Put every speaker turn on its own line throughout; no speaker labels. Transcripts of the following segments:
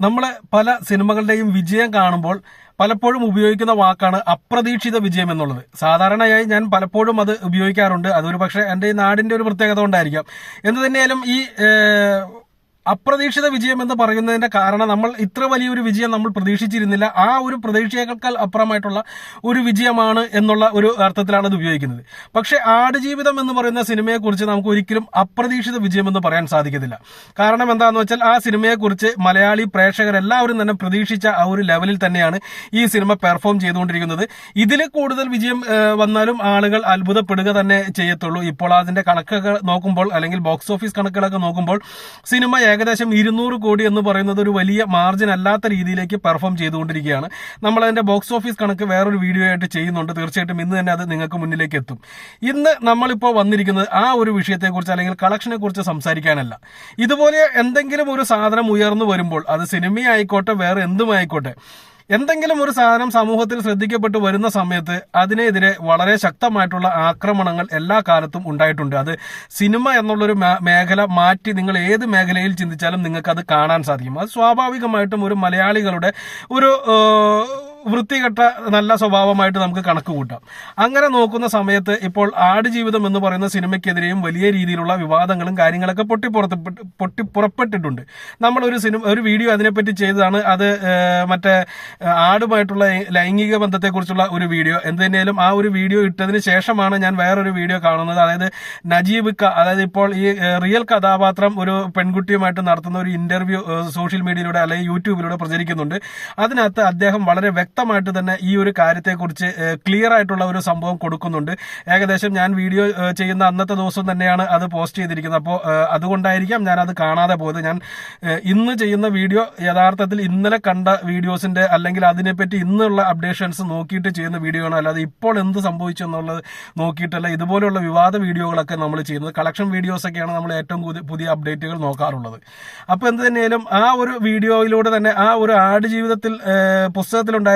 നമ്മളെ പല സിനിമകളുടെയും വിജയം കാണുമ്പോൾ പലപ്പോഴും ഉപയോഗിക്കുന്ന വാക്കാണ് അപ്രതീക്ഷിത വിജയം എന്നുള്ളത്. സാധാരണയായി ഞാൻ പലപ്പോഴും അത് ഉപയോഗിക്കാറുണ്ട്. അതൊരു പക്ഷേ എന്റെ ഈ നാടിന്റെ ഒരു പ്രത്യേകത കൊണ്ടായിരിക്കാം. എന്ത് തന്നെയാലും ഈ അപ്രതീക്ഷിത വിജയം എന്ന് പറയുന്നതിന്റെ കാരണം നമ്മൾ ഇത്ര വലിയൊരു വിജയം നമ്മൾ പ്രതീക്ഷിച്ചിരുന്നില്ല. ആ ഒരു പ്രതീക്ഷയേക്കാൾ അപ്പുറമായിട്ടുള്ള ഒരു വിജയമാണ് എന്നുള്ള ഒരു അർത്ഥത്തിലാണ് ഇത് ഉപയോഗിക്കുന്നത്. പക്ഷേ ആടുജീവിതം എന്ന് പറയുന്ന സിനിമയെക്കുറിച്ച് നമുക്ക് ഒരിക്കലും അപ്രതീക്ഷിത വിജയം എന്ന് പറയാൻ സാധിക്കത്തില്ല. കാരണം എന്താണെന്ന് വെച്ചാൽ ആ സിനിമയെക്കുറിച്ച് മലയാളി പ്രേക്ഷകരെല്ലാവരും തന്നെ പ്രതീക്ഷിച്ച ആ ഒരു ലെവലിൽ തന്നെയാണ് ഈ സിനിമ പെർഫോം ചെയ്തുകൊണ്ടിരിക്കുന്നത്. ഇതിൽ കൂടുതൽ വിജയം വന്നാലും ആളുകൾ അത്ഭുതപ്പെടുക തന്നെ ചെയ്യത്തുള്ളൂ. ഇപ്പോൾ അതിന്റെ കണക്കൊക്കെ നോക്കുമ്പോൾ അല്ലെങ്കിൽ ബോക്സ് ഓഫീസ് കണക്കുകളൊക്കെ നോക്കുമ്പോൾ സിനിമ ഏകദേശം ഇരുന്നൂറ് കോടി എന്ന് പറയുന്നത് ഒരു വലിയ മാർജിൻ അല്ലാത്ത രീതിയിലേക്ക് പെർഫോം ചെയ്തുകൊണ്ടിരിക്കുകയാണ്. നമ്മൾ അതിന്റെ ബോക്സ് ഓഫീസ് കണക്ക് വേറൊരു വീഡിയോ ആയിട്ട് ചെയ്യുന്നുണ്ട്. തീർച്ചയായിട്ടും ഇന്ന് തന്നെ അത് നിങ്ങൾക്ക് മുന്നിലേക്ക് എത്തും. ഇന്ന് നമ്മളിപ്പോൾ വന്നിരിക്കുന്നത് ആ ഒരു വിഷയത്തെക്കുറിച്ച് അല്ലെങ്കിൽ കളക്ഷനെ കുറിച്ച് സംസാരിക്കാനല്ല. ഇതുപോലെ എന്തെങ്കിലും ഒരു സാധനം ഉയർന്നു വരുമ്പോൾ അത് സിനിമയായിക്കോട്ടെ വേറെ എന്തുമായിക്കോട്ടെ എന്തെങ്കിലും ഒരു സാധനം സമൂഹത്തിൽ ശ്രദ്ധിക്കപ്പെട്ടു വരുന്ന സമയത്ത് അതിനെതിരെ വളരെ ശക്തമായിട്ടുള്ള ആക്രമണങ്ങൾ എല്ലാ കാലത്തും ഉണ്ടായിട്ടുണ്ട്. അത് സിനിമ എന്നുള്ളൊരു മേഖല മാറ്റി നിങ്ങൾ ഏത് മേഖലയിൽ ചിന്തിച്ചാലും നിങ്ങൾക്ക് അത് കാണാൻ സാധിക്കും. അത് സ്വാഭാവികമായിട്ടും ഒരു മലയാളികളുടെ ഒരു വൃത്തികെട്ട നല്ല സ്വഭാവമായിട്ട് നമുക്ക് കണക്ക് കൂട്ടാം. അങ്ങനെ നോക്കുന്ന സമയത്ത് ഇപ്പോൾ ആടുജീവിതം എന്ന് പറയുന്ന സിനിമയ്ക്കെതിരെയും വലിയ രീതിയിലുള്ള വിവാദങ്ങളും കാര്യങ്ങളൊക്കെ പൊട്ടിപ്പുറത്ത് നമ്മൾ ഒരു സിനിമ ഒരു വീഡിയോ അതിനെപ്പറ്റി ചെയ്തതാണ്. അത് മറ്റേ ആടുമായിട്ടുള്ള ലൈംഗിക ബന്ധത്തെക്കുറിച്ചുള്ള ഒരു വീഡിയോ. എന്ത് തന്നെയാലും ആ ഒരു വീഡിയോ ഇട്ടതിന് ശേഷമാണ് ഞാൻ വേറൊരു വീഡിയോ കാണുന്നത്. അതായത് നജീബ് ക അതായത് ഇപ്പോൾ ഈ റിയൽ കഥാപാത്രം ഒരു പെൺകുട്ടിയുമായിട്ട് നടത്തുന്ന ഒരു ഇന്റർവ്യൂ സോഷ്യൽ മീഡിയയിലൂടെ അല്ലെങ്കിൽ യൂട്യൂബിലൂടെ പ്രചരിക്കുന്നുണ്ട്. അതിനകത്ത് അദ്ദേഹം വളരെ വ്യക്തമായിട്ട് തന്നെ ഈ ഒരു കാര്യത്തെക്കുറിച്ച് ക്ലിയർ ആയിട്ടുള്ള ഒരു സംഭവം കൊടുക്കുന്നുണ്ട്. ഏകദേശം ഞാൻ വീഡിയോ ചെയ്യുന്ന അന്നത്തെ ദിവസം തന്നെയാണ് അത് പോസ്റ്റ് ചെയ്തിരിക്കുന്നത്. അപ്പോൾ അതുകൊണ്ടായിരിക്കാം ഞാൻ അത് കാണാതെ പോയത്. ഞാൻ ഇന്ന് ചെയ്യുന്ന വീഡിയോ യഥാർത്ഥത്തിൽ ഇന്നലെ കണ്ട വീഡിയോസിന്റെ അല്ലെങ്കിൽ അതിനെപ്പറ്റി ഇന്നുള്ള അപ്ഡേഷൻസ് നോക്കിയിട്ട് ചെയ്യുന്ന വീഡിയോ ആണ് അല്ലാതെ ഇപ്പോൾ എന്ത് സംഭവിച്ചു എന്നുള്ളത് നോക്കിയിട്ടല്ല. ഇതുപോലെയുള്ള വിവാദ വീഡിയോകളൊക്കെ നമ്മൾ ചെയ്യുന്നത്. കളക്ഷൻ വീഡിയോസ് ഒക്കെയാണ് നമ്മൾ ഏറ്റവും പുതിയ അപ്ഡേറ്റുകൾ നോക്കാറുള്ളത്. അപ്പോൾ എന്ത് തന്നെയാലും ആ ഒരു വീഡിയോയിലൂടെ തന്നെ ആ ഒരു ആട് ജീവിതത്തിൽ ഏഹ്,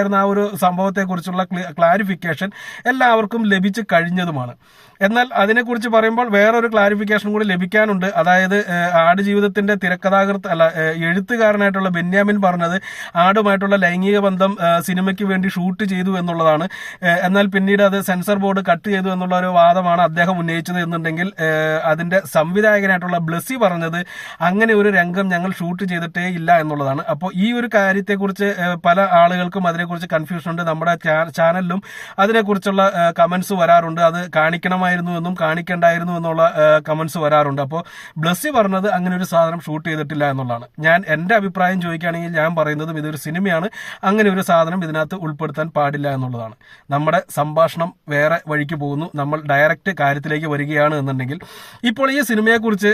പുസ്തകത്തിലുണ്ടായിരുന്ന ആ ഒരു സംഭവത്തെക്കുറിച്ചുള്ള ക്ലാരിഫിക്കേഷൻ എല്ലാവർക്കും ലഭിച്ചു കഴിഞ്ഞതുമാണ്. എന്നാൽ അതിനെക്കുറിച്ച് പറയുമ്പോൾ വേറൊരു ക്ലാരിഫിക്കേഷൻ കൂടി ലഭിക്കാനുണ്ട്. അതായത് ഏഹ്, ആട് ജീവിതത്തിന്റെ തിരക്കഥാകൃത്ത് അല്ല എഴുത്തുകാരനായിട്ടുള്ള ബെന്യാമിൻ പറഞ്ഞത് ആടുമായിട്ടുള്ള ലൈംഗിക ബന്ധം സിനിമയ്ക്ക് വേണ്ടി ഷൂട്ട് ചെയ്തു എന്നുള്ളതാണ്. എന്നാൽ പിന്നീട് അത് സെൻസർ ബോർഡ് കട്ട് ചെയ്തു എന്നുള്ള ഒരു വാദമാണ് അദ്ദേഹം ഉന്നയിച്ചത് എന്നുണ്ടെങ്കിൽ അതിന്റെ സംവിധായകനായിട്ടുള്ള ബ്ലസ്സി പറഞ്ഞത് അങ്ങനെ ഒരു രംഗം ഞങ്ങൾ ഷൂട്ട് ചെയ്തിട്ടേ ഇല്ല എന്നുള്ളതാണ്. അപ്പോൾ ഈ ഒരു കാര്യത്തെക്കുറിച്ച് പല ആളുകൾക്കും അതിനെക്കുറിച്ച് കൺഫ്യൂഷൻ ഉണ്ട്. നമ്മുടെ ചാനലിലും അതിനെക്കുറിച്ചുള്ള കമന്റ്സ് വരാറുണ്ട്. അത് കാണിക്കണമായിരുന്നു എന്നും കാണിക്കണ്ടായിരുന്നു എന്നുള്ള കമന്റ്സ് വരാറുണ്ട്. അപ്പോൾ ബ്ലസ്സി പറഞ്ഞത് അങ്ങനെ ഒരു സാധനം ഷൂട്ട് ചെയ്തിട്ടില്ല എന്നുള്ളതാണ്. ഞാൻ എന്റെ അഭിപ്രായം ചോദിക്കുകയാണെങ്കിൽ ഞാൻ പറയുന്നതും ഇതൊരു സിനിമയാണ്. അങ്ങനെ ഒരു സാധനം ഇതിനകത്ത് ഉൾപ്പെടുത്താൻ പാടില്ല എന്നുള്ളതാണ്. നമ്മുടെ സംഭാഷണം വേറെ വഴിക്ക് പോകുന്നു. നമ്മൾ ഡയറക്റ്റ് കാര്യത്തിലേക്ക് വരികയാണ് എന്നുണ്ടെങ്കിൽ. ഇപ്പോൾ ഈ സിനിമയെക്കുറിച്ച്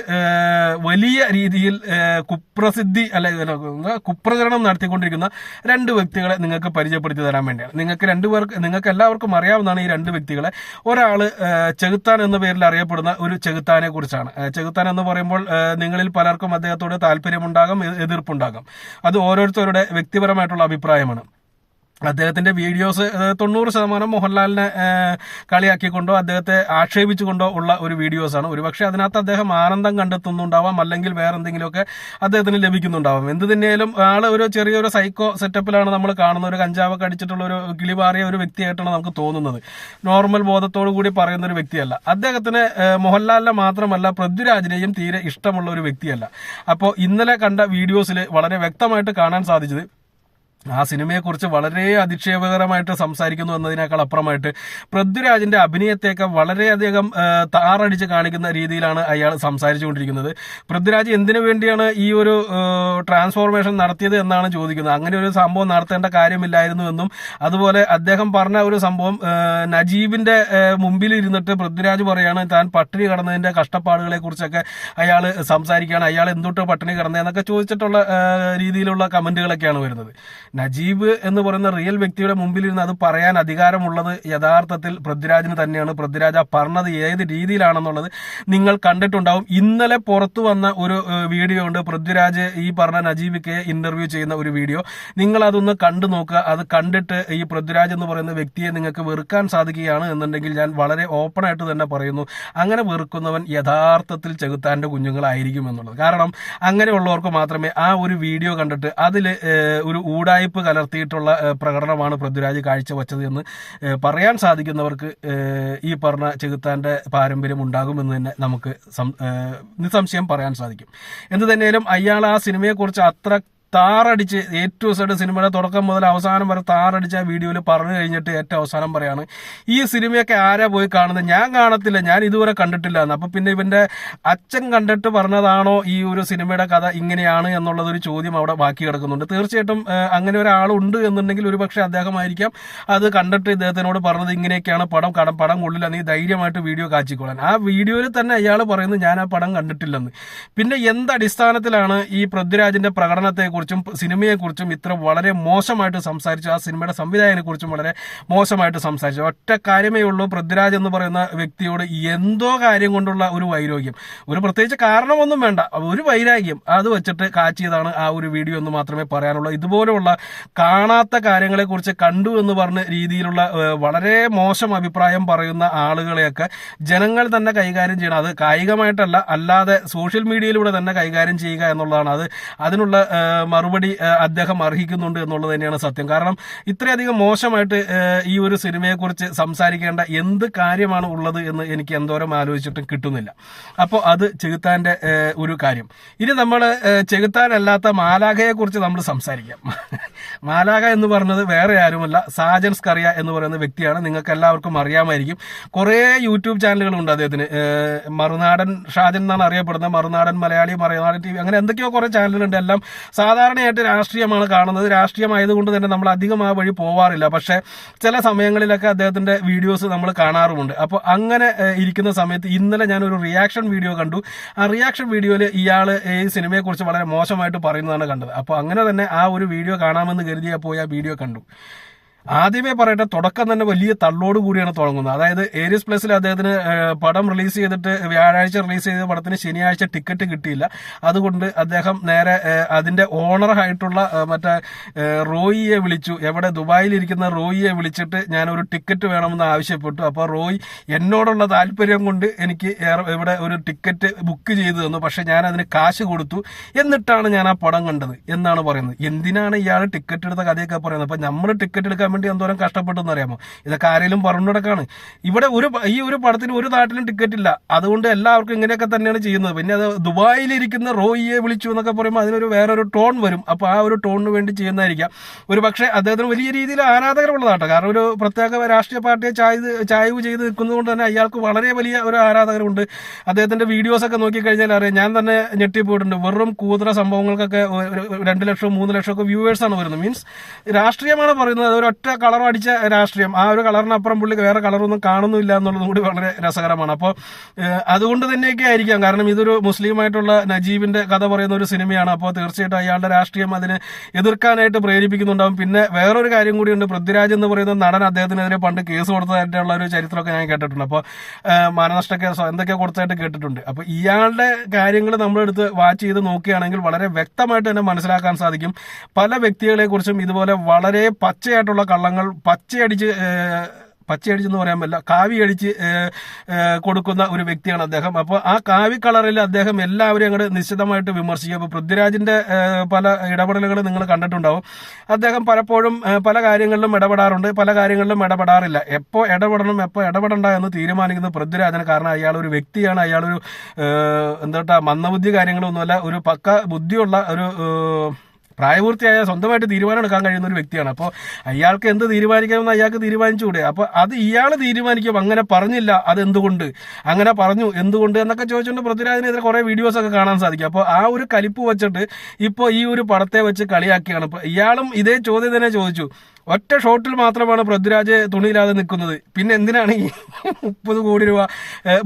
വലിയ രീതിയിൽ കുപ്രസിദ്ധി അല്ലെ കുപ്രചരണം നടത്തിക്കൊണ്ടിരിക്കുന്ന രണ്ട് വ്യക്തികളെ നിങ്ങൾക്ക് പരിചയപ്പെടുത്തി തരാൻ വേണ്ടിയാണ്. നിങ്ങൾക്ക് രണ്ടുപേർക്ക് നിങ്ങൾക്ക് എല്ലാവർക്കും അറിയാവുന്നതാണ് ഈ രണ്ട് വ്യക്തികളെ. ഒരാൾ ചെകുത്താൻ എന്ന പേരിൽ അറിയപ്പെടുന്ന ഒരു ചെകുത്താനെ കുറിച്ചാണ്. ചെകുത്താൻ എന്ന് പറയുമ്പോൾ നിങ്ങളിൽ പലർക്കും അദ്ദേഹത്തോട് താല്പര്യമുണ്ടാകും എതിർപ്പുണ്ടാകും. അത് ഓരോരുത്തരുടെ വ്യക്തിപരമായിട്ടുള്ള അഭിപ്രായമാണ്. അദ്ദേഹത്തിന്റെ വീഡിയോസ് തൊണ്ണൂറ് ശതമാനം മോഹൻലാലിനെ കളിയാക്കിക്കൊണ്ടോ അദ്ദേഹത്തെ ആക്ഷേപിച്ചുകൊണ്ടോ ഉള്ള ഒരു വീഡിയോസാണ്. ഒരുപക്ഷെ അതിനകത്ത് അദ്ദേഹം ആനന്ദം കണ്ടെത്തുന്നുണ്ടാവാം അല്ലെങ്കിൽ വേറെ എന്തെങ്കിലുമൊക്കെ അദ്ദേഹത്തിന് ലഭിക്കുന്നുണ്ടാവാം. എന്ത് തന്നെയാലും ആൾ ഒരു ചെറിയൊരു സൈക്കോ സെറ്റപ്പിലാണ് നമ്മൾ കാണുന്ന ഒരു കഞ്ചാവൊക്കെ അടിച്ചിട്ടുള്ള ഒരു കിളിപാറിയ ഒരു വ്യക്തിയായിട്ടാണ് നമുക്ക് തോന്നുന്നത്. നോർമൽ ബോധത്തോടു കൂടി പറയുന്ന ഒരു വ്യക്തിയല്ല. അദ്ദേഹത്തിന് മോഹൻലാലിനെ മാത്രമല്ല പൃഥ്വിരാജിനെയും തീരെ ഇഷ്ടമുള്ള ഒരു വ്യക്തിയല്ല. അപ്പോൾ ഇന്നലെ കണ്ട വീഡിയോസിൽ വളരെ വ്യക്തമായിട്ട് കാണാൻ സാധിച്ചത് ആ സിനിമയെക്കുറിച്ച് വളരെ അധിക്ഷേപകരമായിട്ട് സംസാരിക്കുന്നു എന്നതിനേക്കാൾ അപ്പുറമായിട്ട് പൃഥ്വിരാജിന്റെ അഭിനയത്തെയൊക്കെ വളരെയധികം താറടിച്ച് കാണിക്കുന്ന രീതിയിലാണ് അയാൾ സംസാരിച്ചുകൊണ്ടിരിക്കുന്നത്. പൃഥ്വിരാജ് എന്തിനു വേണ്ടിയാണ് ഈ ഒരു ട്രാൻസ്ഫോർമേഷൻ നടത്തിയത് എന്നാണ് ചോദിക്കുന്നത്. അങ്ങനെ ഒരു സംഭവം നടത്തേണ്ട കാര്യമില്ലായിരുന്നു എന്നും അതുപോലെ അദ്ദേഹം പറഞ്ഞ ഒരു സംഭവം നജീബിന്റെ മുമ്പിൽ ഇരുന്നിട്ട് പൃഥ്വിരാജ് പറയാണ് താൻ പട്ടിണി കടന്നതിന്റെ കഷ്ടപ്പാടുകളെ കുറിച്ചൊക്കെ അയാൾ സംസാരിക്കുകയാണ്. അയാൾ എന്തുട്ട് പട്ടിണി കിടന്നതെന്നൊക്കെ ചോദിച്ചിട്ടുള്ള രീതിയിലുള്ള കമന്റുകളൊക്കെയാണ് വരുന്നത്. നജീബ് എന്ന് പറയുന്ന റിയൽ വ്യക്തിയുടെ മുമ്പിൽ ഇരുന്ന് അത് പറയാൻ അധികാരമുള്ളത് യഥാർത്ഥത്തിൽ പൃഥ്വിരാജിന് തന്നെയാണ്. പൃഥ്വിരാജ് പറഞ്ഞത് ഏത് രീതിയിലാണെന്നുള്ളത് നിങ്ങൾ കണ്ടിട്ടുണ്ടാവും. ഇന്നലെ പുറത്തു വന്ന ഒരു വീഡിയോ ഉണ്ട്. പൃഥ്വിരാജ് ഈ പറഞ്ഞ നജീബിക്ക് ഇന്റർവ്യൂ ചെയ്യുന്ന ഒരു വീഡിയോ നിങ്ങൾ അതൊന്ന് കണ്ടു നോക്കുക. അത് കണ്ടിട്ട് ഈ പൃഥ്വിരാജ് എന്ന് പറയുന്ന വ്യക്തിയെ നിങ്ങൾക്ക് വെറുക്കാൻ സാധിക്കുകയാണ് എന്നുണ്ടെങ്കിൽ ഞാൻ വളരെ ഓപ്പൺ ആയിട്ട് തന്നെ പറയുന്നു. അങ്ങനെ വെറുക്കുന്നവൻ യഥാർത്ഥത്തിൽ ചെകുത്താന്റെ കുഞ്ഞുങ്ങളായിരിക്കും എന്നുള്ളത്. കാരണം അങ്ങനെയുള്ളവർക്ക് മാത്രമേ ആ ഒരു വീഡിയോ കണ്ടിട്ട് അതിൽ ഒരു ഊടായ്പ് കലർത്തിയിട്ടുള്ള പ്രകടനമാണ് പൃഥ്വിരാജ് കാഴ്ചവെച്ചത് എന്ന് പറയാൻ സാധിക്കുന്നവർക്ക് ഈ പറഞ്ഞ ചെകുത്താന്റെ പാരമ്പര്യം ഉണ്ടാകുമെന്ന് തന്നെ നമുക്ക് നിസ്സംശയം പറയാൻ സാധിക്കും. എന്ത് തന്നെയാലും അയാൾ ആ സിനിമയെക്കുറിച്ച് അത്ര താറടിച്ച് ഏറ്റവും സൈഡ് സിനിമയുടെ തുടക്കം മുതൽ അവസാനം വരെ താറടിച്ച് വീഡിയോയിൽ പറഞ്ഞു കഴിഞ്ഞിട്ട് ഏറ്റവും അവസാനം പറയാണ്. ഈ സിനിമയൊക്കെ ആരാ പോയി കാണുന്നത്? ഞാൻ കാണത്തില്ല. ഞാൻ ഇതുവരെ കണ്ടിട്ടില്ല എന്ന്. അപ്പൊ പിന്നെ ഇവന്റെ അച്ഛൻ കണ്ടിട്ട് പറഞ്ഞതാണോ ഈ ഒരു സിനിമയുടെ കഥ ഇങ്ങനെയാണ് എന്നുള്ളതൊരു ചോദ്യം അവിടെ ബാക്കി കിടക്കുന്നുണ്ട്. തീർച്ചയായിട്ടും അങ്ങനെ ഒരാളുണ്ട് എന്നുണ്ടെങ്കിൽ ഒരുപക്ഷെ അദ്ദേഹമായിരിക്കാം. അത് കണ്ടിട്ട് ഇദ്ദേഹത്തിനോട് പറഞ്ഞത് ഇങ്ങനെയൊക്കെയാണ് പടം കടം പടം കൊള്ളില്ല നീ ധൈര്യമായിട്ട് വീഡിയോ കാച്ചിക്കോളാൻ. ആ വീഡിയോയിൽ തന്നെ അയാൾ പറയുന്നത് ഞാൻ ആ പടം കണ്ടിട്ടില്ലെന്ന്. പിന്നെ എന്ത് അടിസ്ഥാനത്തിലാണ് ഈ പൃഥ്വിരാജിന്റെ പ്രകടനത്തെക്കുറിച്ചും സിനിമയെക്കുറിച്ചും ഇത്ര വളരെ മോശമായിട്ട് സംസാരിച്ചു. ആ സിനിമയുടെ സംവിധായകനെ കുറിച്ചും വളരെ മോശമായിട്ട് സംസാരിച്ചു. ഒറ്റ കാര്യമേ ഉള്ളൂ പൃഥ്വിരാജ് എന്ന് പറയുന്ന വ്യക്തിയോട് എന്തോ കാര്യം കൊണ്ടുള്ള ഒരു വൈരോഗ്യം. ഒരു പ്രത്യേകിച്ച് കാരണമൊന്നും വേണ്ട ഒരു വൈരാഗ്യം. അത് വെച്ചിട്ട് കാച്ചിയതാണ് ആ ഒരു വീഡിയോ എന്ന് മാത്രമേ പറയാനുള്ളൂ. ഇതുപോലെയുള്ള കാണാത്ത കാര്യങ്ങളെ കുറിച്ച് കണ്ടു എന്ന് പറഞ്ഞ രീതിയിലുള്ള വളരെ മോശം അഭിപ്രായം പറയുന്ന ആളുകളെയൊക്കെ ജനങ്ങൾ തന്നെ കൈകാര്യം ചെയ്യണം. അത് കായികമായിട്ടല്ല അല്ലാതെ സോഷ്യൽ മീഡിയയിലൂടെ തന്നെ കൈകാര്യം ചെയ്യുക എന്നുള്ളതാണ്. അത് അതിനുള്ള മറുപടി അദ്ദേഹം അർഹിക്കുന്നുണ്ട് എന്നുള്ളത് തന്നെയാണ് സത്യം. കാരണം ഇത്രയധികം മോശമായിട്ട് ഈ ഒരു സിനിമയെക്കുറിച്ച് സംസാരിക്കേണ്ട എന്ത് കാര്യമാണ് ഉള്ളത് എന്ന് എനിക്ക് എന്തോരം ആലോചിച്ചിട്ടും കിട്ടുന്നില്ല. അപ്പോൾ അത് ചെകുത്താന്റെ ഒരു കാര്യം. ഇനി നമ്മൾ ചെകുത്താനല്ലാത്ത മാലാഖയെ കുറിച്ച് നമ്മൾ സംസാരിക്കാം. മാലാഖ എന്ന് പറഞ്ഞത് വേറെ ആരുമല്ല സാജൻ സ്കറിയ എന്ന് പറയുന്ന വ്യക്തിയാണ്. നിങ്ങൾക്ക് എല്ലാവർക്കും അറിയാമായിരിക്കും. കുറേ യൂട്യൂബ് ചാനലുകളുണ്ട് അദ്ദേഹത്തിന്. മറുനാടൻ ഷാജൻ എന്നാണ് അറിയപ്പെടുന്നത്. മറുനാടൻ മലയാളി മറുനാടൻ ടി വി അങ്ങനെ എന്തൊക്കെയോ കുറേ ചാനലുകളുണ്ട്. എല്ലാം സാധാരണയായിട്ട് രാഷ്ട്രീയമാണ് കാണുന്നത്. രാഷ്ട്രീയമായതുകൊണ്ട് തന്നെ നമ്മൾ അധികം ആ വഴി പോവാറില്ല. പക്ഷേ ചില സമയങ്ങളിലൊക്കെ അദ്ദേഹത്തിന്റെ വീഡിയോസ് നമ്മൾ കാണാറുമുണ്ട്. അപ്പോൾ അങ്ങനെ ഇരിക്കുന്ന സമയത്ത് ഇന്നലെ ഞാൻ ഒരു റിയാക്ഷൻ വീഡിയോ കണ്ടു. ആ റിയാക്ഷൻ വീഡിയോയിൽ ഇയാൾ ഈ സിനിമയെക്കുറിച്ച് വളരെ മോശമായിട്ട് പറയുന്നതാണ് കണ്ടത്. അപ്പോൾ അങ്ങനെ തന്നെ ആ ഒരു വീഡിയോ കാണാമെന്ന് കരുതിയാൽ പോയി ആ വീഡിയോ കണ്ടു. ആദ്യമേ പറയട്ടെ തുടക്കം തന്നെ വലിയ തള്ളോട് കൂടിയാണ് തുടങ്ങുന്നത്. അതായത് ഏരിയസ് പ്ലസിൽ അദ്ദേഹത്തിന് പടം റിലീസ് ചെയ്തിട്ട് വ്യാഴാഴ്ച റിലീസ് ചെയ്ത പടത്തിന് ശനിയാഴ്ച ടിക്കറ്റ് കിട്ടിയില്ല. അതുകൊണ്ട് അദ്ദേഹം നേരെ അതിന്റെ ഓണറായിട്ടുള്ള മറ്റേ റോയിയെ വിളിച്ചു. എവിടെ? ദുബായിൽ ഇരിക്കുന്ന റോയിയെ വിളിച്ചിട്ട് ഞാൻ ഒരു ടിക്കറ്റ് വേണമെന്ന് ആവശ്യപ്പെട്ടു. അപ്പോൾ റോയ് എന്നോടുള്ള താല്പര്യം കൊണ്ട് എനിക്ക് ഇവിടെ ഒരു ടിക്കറ്റ് ബുക്ക് ചെയ്തു തന്നു. പക്ഷെ ഞാൻ അതിന് കാശ് കൊടുത്തു. എന്നിട്ടാണ് ഞാൻ ആ പടം കണ്ടത്. എന്നാണ് പറയുന്നത്. എന്തിനാണ് ഇയാൾ ടിക്കറ്റ് എടുത്ത കഥയൊക്കെ പറയുന്നത്? അപ്പൊ നമ്മൾ ടിക്കറ്റ് എടുക്കാൻ വേണ്ടി എന്തോരം കഷ്ടപ്പെട്ടെന്ന് അറിയാമോ? ഇതൊക്കെ ആരെങ്കിലും പറഞ്ഞു ഇവിടെ ഒരു ഈ ഒരു പടത്തിന് ഒരു നാട്ടിലും ടിക്കറ്റ് ഇല്ല. അതുകൊണ്ട് എല്ലാവർക്കും ഇങ്ങനെയൊക്കെ തന്നെയാണ് ചെയ്യുന്നത്. പിന്നെ അത് ദുബായിലിരിക്കുന്ന റോയിയെ വിളിച്ചു എന്നൊക്കെ പറയുമ്പോൾ അതിനൊരു വേറൊരു ടോൺ വരും. അപ്പോൾ ആ ഒരു ടോണിന് വേണ്ടി ചെയ്യുന്നതായിരിക്കാം. ഒരു പക്ഷേ അദ്ദേഹത്തിന് വലിയ രീതിയിൽ ആരാധകരുള്ളതാട്ടോ കാരണം ഒരു പ്രത്യേക രാഷ്ട്രീയ പാർട്ടിയെ ചായ്ത് ചായവ് ചെയ്ത് നിൽക്കുന്നതുകൊണ്ട് തന്നെ അയാൾക്ക് വളരെ വലിയ ഒരു ആരാധകരുണ്ട്. അദ്ദേഹത്തിന്റെ വീഡിയോസ് ഒക്കെ നോക്കിക്കഴിഞ്ഞാൽ അറിയാം. ഞാൻ തന്നെ ഞെട്ടിപ്പോയിട്ടുണ്ട്. വെറും കൂതറ സംഭവങ്ങൾക്കൊക്കെ രണ്ട് ലക്ഷം മൂന്ന് ലക്ഷം ഒക്കെ വ്യൂവേഴ്സ് ആണ് വരുന്നത്. മീൻസ് രാഷ്ട്രീയമാണ് പറയുന്നത്. അത് ഒരൊറ്റ കളർ അടിച്ച രാഷ്ട്രീയം. ആ ഒരു കളറിനപ്പുറം പുള്ളി വേറെ കളറൊന്നും കാണുന്നില്ല എന്നുള്ളതും കൂടി വളരെ രസകരമാണ്. അപ്പോൾ അതുകൊണ്ട് തന്നെയൊക്കെ ആയിരിക്കാം. കാരണം ഇതൊരു മുസ്ലിമായിട്ടുള്ള നജീബിന്റെ കഥ പറയുന്ന ഒരു സിനിമയാണ്. അപ്പോൾ തീർച്ചയായിട്ടും അയാളുടെ രാഷ്ട്രീയം അതിനെ എതിർക്കാനായിട്ട് പ്രേരിപ്പിക്കുന്നുണ്ടാവും. പിന്നെ വേറൊരു കാര്യം കൂടിയുണ്ട്. പൃഥ്വിരാജ് എന്ന് പറയുന്ന നടൻ അദ്ദേഹത്തിനെതിരെ പണ്ട് കേസ് കൊടുത്തതായിട്ടുള്ള ഒരു ചരിത്രമൊക്കെ ഞാൻ കേട്ടിട്ടുണ്ട്. അപ്പോൾ മാനനഷ്ട കേസോ എന്തൊക്കെ കൊടുത്തതായിട്ട് കേട്ടിട്ടുണ്ട്. അപ്പോൾ ഇയാളുടെ കാര്യങ്ങൾ നമ്മളെടുത്ത് വാച്ച് ചെയ്ത് നോക്കുകയാണെങ്കിൽ വളരെ വ്യക്തമായിട്ട് തന്നെ മനസ്സിലാക്കാൻ സാധിക്കും. പല വ്യക്തികളെ കുറിച്ചും ഇതുപോലെ വളരെ പച്ചയായിട്ടുള്ള കള്ളങ്ങൾ പച്ചയടിച്ച് പച്ചയടിച്ചെന്ന് പറയാൻ പറ്റില്ല കാവി അടിച്ച് കൊടുക്കുന്ന ഒരു വ്യക്തിയാണ് അദ്ദേഹം. അപ്പോൾ ആ കാവി കളറിൽ അദ്ദേഹം എല്ലാവരെയും അങ്ങോട്ട് നിശ്ചിതമായിട്ട് വിമർശിക്കും. അപ്പോൾ പൃഥ്വിരാജിന്റെ പല ഇടപെടലുകൾ നിങ്ങൾ കണ്ടിട്ടുണ്ടാവും. അദ്ദേഹം പലപ്പോഴും പല കാര്യങ്ങളിലും ഇടപെടാറുണ്ട്. പല കാര്യങ്ങളിലും ഇടപെടാറില്ല. എപ്പോൾ ഇടപെടണം എപ്പോൾ ഇടപെടണ്ട എന്ന് തീരുമാനിക്കുന്നത് പൃഥ്വിരാജന് കാരണം അയാൾ ഒരു വ്യക്തിയാണ്. അയാളൊരു എന്താ മന്ദബുദ്ധി കാര്യങ്ങളൊന്നുമല്ല. ഒരു പക്ക ബുദ്ധിയുള്ള ഒരു പ്രായപൂർത്തിയായ സ്വന്തമായിട്ട് തീരുമാനം എടുക്കാൻ കഴിയുന്ന ഒരു വ്യക്തിയാണ്. അപ്പോൾ അയാൾക്ക് എന്ത് തീരുമാനിക്കണമെന്ന് അയാൾക്ക് തീരുമാനിച്ചുകൂടെ? അപ്പോൾ അത് ഇയാൾ തീരുമാനിക്കും. അങ്ങനെ പറഞ്ഞില്ല അത് എന്തുകൊണ്ട് അങ്ങനെ പറഞ്ഞു എന്തുകൊണ്ട് എന്നൊക്കെ ചോദിച്ചുകൊണ്ട് പൃഥ്വിരാജിനെതിരെ കുറേ വീഡിയോസ് ഒക്കെ കാണാൻ സാധിക്കും. അപ്പോൾ ആ ഒരു കലിപ്പ് വെച്ചിട്ട് ഇപ്പോൾ ഈ ഒരു പടത്തെ വെച്ച് കളിയാക്കിയാണ് ഇപ്പോൾ ഇയാളും ഇതേ ചോദ്യം തന്നെ ചോദിച്ചു. ഒറ്റ ഷോട്ടിൽ മാത്രമാണ് പൃഥ്വിരാജ് തുണിയില്ലാതെ നിൽക്കുന്നത്. പിന്നെ എന്തിനാണ് ഈ മുപ്പത് കോടി രൂപ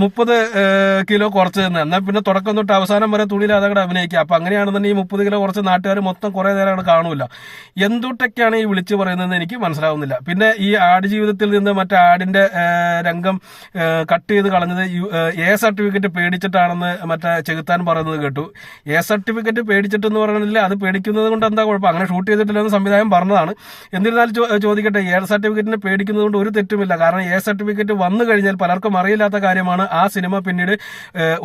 മുപ്പത് കിലോ കുറച്ച് തന്നെ എന്നാൽ പിന്നെ തുടക്കം തൊട്ട് അവസാനം വരെ തുണിയില്ലാതെ കൂടെ അഭിനയിക്കുക. അപ്പം അങ്ങനെയാണെന്നുണ്ടെങ്കിൽ ഈ മുപ്പത് കിലോ കുറച്ച് നാട്ടുകാർ മൊത്തം കുറേ നേരം അവിടെ കാണൂല. എന്തുട്ടൊക്കെയാണ് ഈ വിളിച്ചു പറയുന്നതെന്ന് എനിക്ക് മനസ്സിലാവുന്നില്ല. പിന്നെ ഈ ആട് ജീവിതത്തിൽ നിന്ന് മറ്റേ ആടിന്റെ ഏ, രംഗം കട്ട് ചെയ്ത് കളഞ്ഞത് എ സർട്ടിഫിക്കറ്റ് പേടിച്ചിട്ടാണെന്ന് മറ്റേ ചെകുത്താൻ പറയുന്നത് കേട്ടു. എ സർട്ടിഫിക്കറ്റ് പേടിച്ചിട്ടെന്ന് പറഞ്ഞില്ല അത് പേടിക്കുന്നത് കൊണ്ട് എന്താ കുഴപ്പം? അങ്ങനെ ഷൂട്ട് ചെയ്തിട്ടില്ലെന്ന് സംവിധാനം പറഞ്ഞതാണ്. എന്നിരുന്നാലും ചോ- ചോദിക്കട്ടെ എ സർട്ടിഫിക്കറ്റിനെ പേടിക്കുന്നതുകൊണ്ട് ഒരു തെറ്റുമില്ല. കാരണം എ സർട്ടിഫിക്കറ്റ് വന്നു കഴിഞ്ഞാൽ പലർക്കും അറിയില്ലാത്ത കാര്യമാണ് ആ സിനിമ പിന്നീട്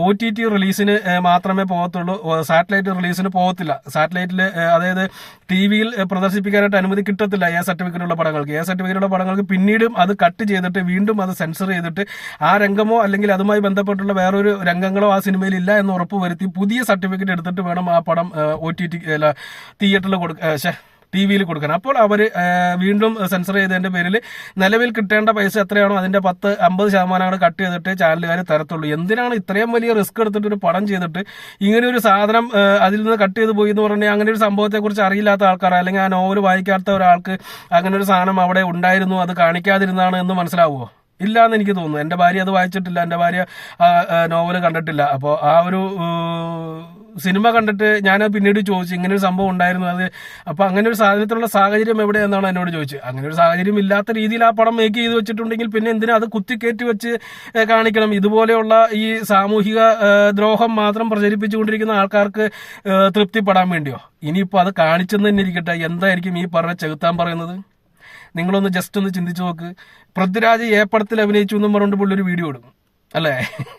ഒ ടി ടി റിലീസിന് മാത്രമേ പോകത്തുള്ളൂ. സാറ്റലൈറ്റ് റിലീസിന് പോകത്തില്ല. സാറ്റലൈറ്റിൽ അതായത് ടി വിയിൽ പ്രദർശിപ്പിക്കാനായിട്ട് അനുമതി കിട്ടത്തില്ല എ സർട്ടിഫിക്കറ്റുള്ള പടങ്ങൾക്ക്. എ സർട്ടിഫിക്കറ്റുള്ള പടങ്ങൾക്ക് പിന്നീടും അത് കട്ട് ചെയ്തിട്ട് വീണ്ടും അത് സെൻസർ ചെയ്തിട്ട് ആ രംഗമോ അല്ലെങ്കിൽ അതുമായി ബന്ധപ്പെട്ടുള്ള വേറൊരു രംഗങ്ങളോ ആ സിനിമയിൽ ഇല്ല എന്ന് ഉറപ്പ് വരുത്തി പുതിയ സർട്ടിഫിക്കറ്റ് എടുത്തിട്ട് വേണം ആ പടം ഒ ടി ടി തിയേറ്ററിൽ കൊടുക്ക ടി വിയിൽ കൊടുക്കണം. അപ്പോൾ അവർ വീണ്ടും സെൻസർ ചെയ്തതിന്റെ പേരിൽ നിലവിൽ കിട്ടേണ്ട പൈസ എത്രയാണോ അതിന്റെ പത്ത് അമ്പത് ശതമാനമാണ് കട്ട് ചെയ്തിട്ട് ചാനലുകാർ തരത്തുള്ളൂ. എന്തിനാണ് ഇത്രയും വലിയ റിസ്ക് എടുത്തിട്ട് ഒരു പടം ചെയ്തിട്ട് ഇങ്ങനെ ഒരു സാധനം അതിൽ നിന്ന് കട്ട് ചെയ്ത് പോയി എന്ന് പറഞ്ഞാൽ അങ്ങനെ ഒരു സംഭവത്തെക്കുറിച്ച് അറിയില്ലാത്ത ആൾക്കാർ അല്ലെങ്കിൽ ആ നോവൽ വായിക്കാത്ത ഒരാൾക്ക് അങ്ങനെ ഒരു സാധനം അവിടെ ഉണ്ടായിരുന്നു അത് കാണിക്കാതിരുന്നാണ് എന്ന് മനസ്സിലാവുമോ ഇല്ല എന്ന് എനിക്ക് തോന്നുന്നു. എന്റെ ഭാര്യ അത് വായിച്ചിട്ടില്ല. എന്റെ ഭാര്യ നോവൽ കണ്ടിട്ടില്ല. അപ്പോൾ ആ ഒരു സിനിമ കണ്ടിട്ട് ഞാൻ പിന്നീട് ചോദിച്ചു ഇങ്ങനെ ഒരു സംഭവം ഉണ്ടായിരുന്നു അത്. അപ്പോൾ അങ്ങനെ ഒരു സാധനത്തിലുള്ള സാഹചര്യം എവിടെയെന്നാണ് എന്നോട് ചോദിച്ചത്. അങ്ങനെ ഒരു സാഹചര്യം ഇല്ലാത്ത രീതിയിൽ ആ പടം മേക്ക് ചെയ്ത് വെച്ചിട്ടുണ്ടെങ്കിൽ പിന്നെ എന്തിനാ അത് കുത്തിക്കയറ്റി വെച്ച് കാണിക്കണം? ഇതുപോലെയുള്ള ഈ സാമൂഹിക ദ്രോഹം മാത്രം പ്രചരിപ്പിച്ചുകൊണ്ടിരിക്കുന്ന ആൾക്കാർക്ക് തൃപ്തിപ്പെടാൻ വേണ്ടിയോ? ഇനിയിപ്പോൾ അത് കാണിച്ചെന്ന് തന്നെ ഇരിക്കട്ടെ. എന്തായിരിക്കും ഈ പറഞ്ഞ ചെകുത്താൻ പറയുന്നത്? നിങ്ങളൊന്ന് ജസ്റ്റ് ഒന്ന് ചിന്തിച്ചു നോക്ക്. പൃഥ്വിരാജ് ഏപ്പടത്തിൽ അഭിനയിച്ചു എന്നും പറഞ്ഞുകൊണ്ട് പുള്ളി ഒരു വീഡിയോ ഇടും. അല്ലേ?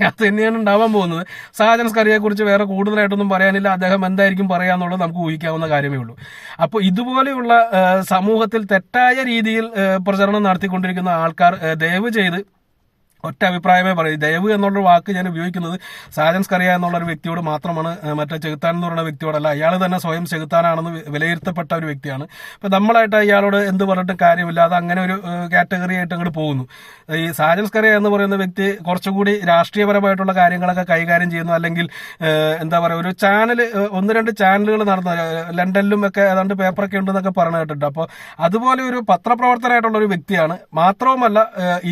അത് തന്നെയാണ് ഉണ്ടാവാൻ പോകുന്നത്. സാജൻ സ്കറിയെക്കുറിച്ച് വേറെ കൂടുതലായിട്ടൊന്നും പറയാനില്ല. അദ്ദേഹം എന്തായിരിക്കും പറയാന്നുള്ളത് നമുക്ക് ഊഹിക്കാവുന്ന കാര്യമേ ഉള്ളൂ. അപ്പോൾ ഇതുപോലെയുള്ള സമൂഹത്തിൽ തെറ്റായ രീതിയിൽ പ്രചരണം നടത്തിക്കൊണ്ടിരിക്കുന്ന ആൾക്കാർ ദയവ് ചെയ്ത് ഒറ്റ അഭിപ്രായമേ പറയൂ. ദയവ് എന്നുള്ള വാക്ക് ഞാൻ ഉപയോഗിക്കുന്നത് സാജൻ സ്കറിയ എന്നുള്ള ഒരു വ്യക്തിയോട് മാത്രമാണ് മറ്റേ ചെകുത്താൻ എന്ന് പറയുന്ന വ്യക്തിയോടല്ല. അയാൾ തന്നെ സ്വയം ചെകുത്താനാണെന്ന് വിലയിരുത്തപ്പെട്ട ഒരു വ്യക്തിയാണ്. ഇപ്പം നമ്മളായിട്ട് അയാളോട് എന്ത് പറഞ്ഞിട്ടും കാര്യമില്ല. അത് അങ്ങനെ ഒരു കാറ്റഗറി ആയിട്ട് അങ്ങോട്ട് പോകുന്നു. ഈ സാജൻ സ്കറിയ എന്ന് പറയുന്ന വ്യക്തി കുറച്ചുകൂടി രാഷ്ട്രീയപരമായിട്ടുള്ള കാര്യങ്ങളൊക്കെ കൈകാര്യം ചെയ്യുന്നു. അല്ലെങ്കിൽ എന്താ പറയുക ഒരു ചാനൽ ഒന്ന് രണ്ട് ചാനലുകൾ നടന്ന. ലണ്ടനിലും ഒക്കെ ഏതാണ്ട് പേപ്പറൊക്കെ ഉണ്ടെന്നൊക്കെ പറഞ്ഞു കേട്ടിട്ടുണ്ട്. അപ്പോൾ അതുപോലെ ഒരു പത്രപ്രവർത്തനമായിട്ടുള്ള ഒരു വ്യക്തിയാണ്. മാത്രവുമല്ല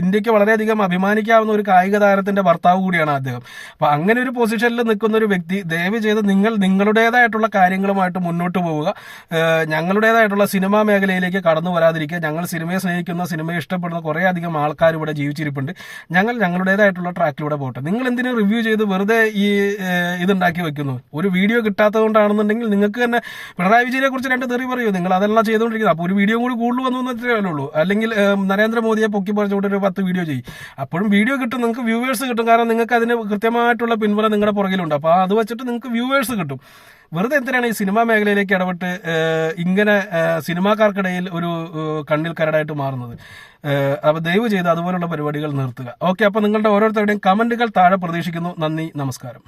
ഇന്ത്യയ്ക്ക് വളരെയധികം അഭിമാനിക്കാവുന്ന ഒരു കായിക താരത്തിന്റെ ഭർത്താവ് കൂടിയാണ് അദ്ദേഹം. അപ്പൊ അങ്ങനെ ഒരു പൊസിഷനിൽ നിൽക്കുന്ന ഒരു വ്യക്തി ദയവ് ചെയ്ത് നിങ്ങൾ നിങ്ങളുടേതായിട്ടുള്ള കാര്യങ്ങളുമായിട്ട് മുന്നോട്ട് പോവുക. ഞങ്ങളുടേതായിട്ടുള്ള സിനിമാ മേഖലയിലേക്ക് കടന്നു വരാതിരിക്കുക. ഞങ്ങൾ സിനിമയെ സ്നേഹിക്കുന്ന സിനിമ ഇഷ്ടപ്പെടുന്ന കുറേ അധികം ആൾക്കാർ ഇവിടെ ജീവിച്ചിരിപ്പുണ്ട്. ഞങ്ങൾ ഞങ്ങളുടേതായിട്ടുള്ള ട്രാക്കിലൂടെ പോട്ടെ. നിങ്ങൾ എന്തിനു റിവ്യൂ ചെയ്ത് വെറുതെ ഈ ഇതുണ്ടാക്കി വെക്കുന്നു? ഒരു വീഡിയോ കിട്ടാത്തതുകൊണ്ടാണെന്നുണ്ടെങ്കിൽ നിങ്ങൾക്ക് തന്നെ പിണറായി വിജയനെ കുറിച്ച് രണ്ട് തെറി പറയൂ. നിങ്ങൾ അതെല്ലാം ചെയ്തുകൊണ്ടിരിക്കുന്നത്. അപ്പോൾ ഒരു വീഡിയോ കൂടി കൂടുതൽ വന്നു എന്നത്രേ ഉള്ളൂ. അല്ലെങ്കിൽ നരേന്ദ്രമോദിയെ പൊക്കി പറിച്ചുകൊണ്ട് ഒരു പത്ത് വീഡിയോ ചെയ്യും. അപ്പോഴും വീഡിയോ കിട്ടും നിങ്ങൾക്ക് വ്യൂവേഴ്സ് കിട്ടും. കാരണം നിങ്ങൾക്ക് അതിന് കൃത്യമായിട്ടുള്ള പിന്തുണ നിങ്ങളുടെ പുറകിലുണ്ട്. അപ്പോൾ അത് വെച്ചിട്ട് നിങ്ങൾക്ക് വ്യൂവേഴ്സ് കിട്ടും. വെറുതെ എന്തിനാണ് ഈ സിനിമാ മേഖലയിലേക്ക് ഇടപെട്ട് ഇങ്ങനെ സിനിമാക്കാർക്കിടയിൽ ഒരു കണ്ണിൽ കരടായിട്ട് മാറുന്നത്? അപ്പോൾ ദയവ് ചെയ്ത് അതുപോലുള്ള പരിപാടികൾ നിർത്തുക. ഓക്കെ അപ്പോൾ നിങ്ങളുടെ ഓരോരുത്തരുടെയും കമന്റുകൾ താഴെ പ്രതീക്ഷിക്കുന്നു. നന്ദി നമസ്കാരം.